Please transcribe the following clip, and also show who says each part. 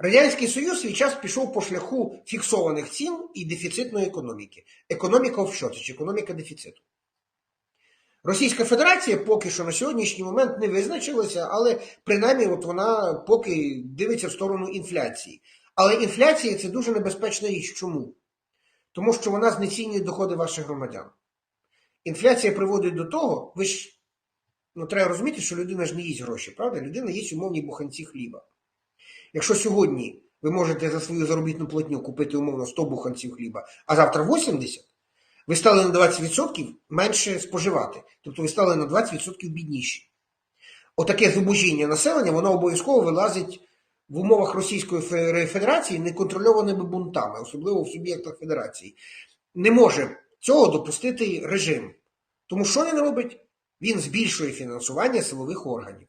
Speaker 1: Радянський Союз свій час пішов по шляху фіксованих цін і дефіцитної економіки. Економіка офшор, чи економіка дефіциту. Російська Федерація поки що на сьогоднішній момент не визначилася, але принаймні от вона поки дивиться в сторону інфляції. Але інфляція це дуже небезпечна річ. Чому? Тому що вона знецінює доходи ваших громадян. Інфляція приводить до того, ви ж ну, треба розуміти, що людина ж не їсть гроші, правда? Людина їсть умовні буханці хліба. Якщо сьогодні ви можете за свою заробітну платню купити умовно 100 буханців хліба, а завтра 80, ви стали на 20% менше споживати. Тобто ви стали на 20% бідніші. Отаке зубожіння населення, воно обов'язково вилазить в умовах Російської Федерації неконтрольованими бунтами, особливо в суб'єктах Федерації. Не може цього допустити режим. Тому що він робить? Він збільшує фінансування силових органів.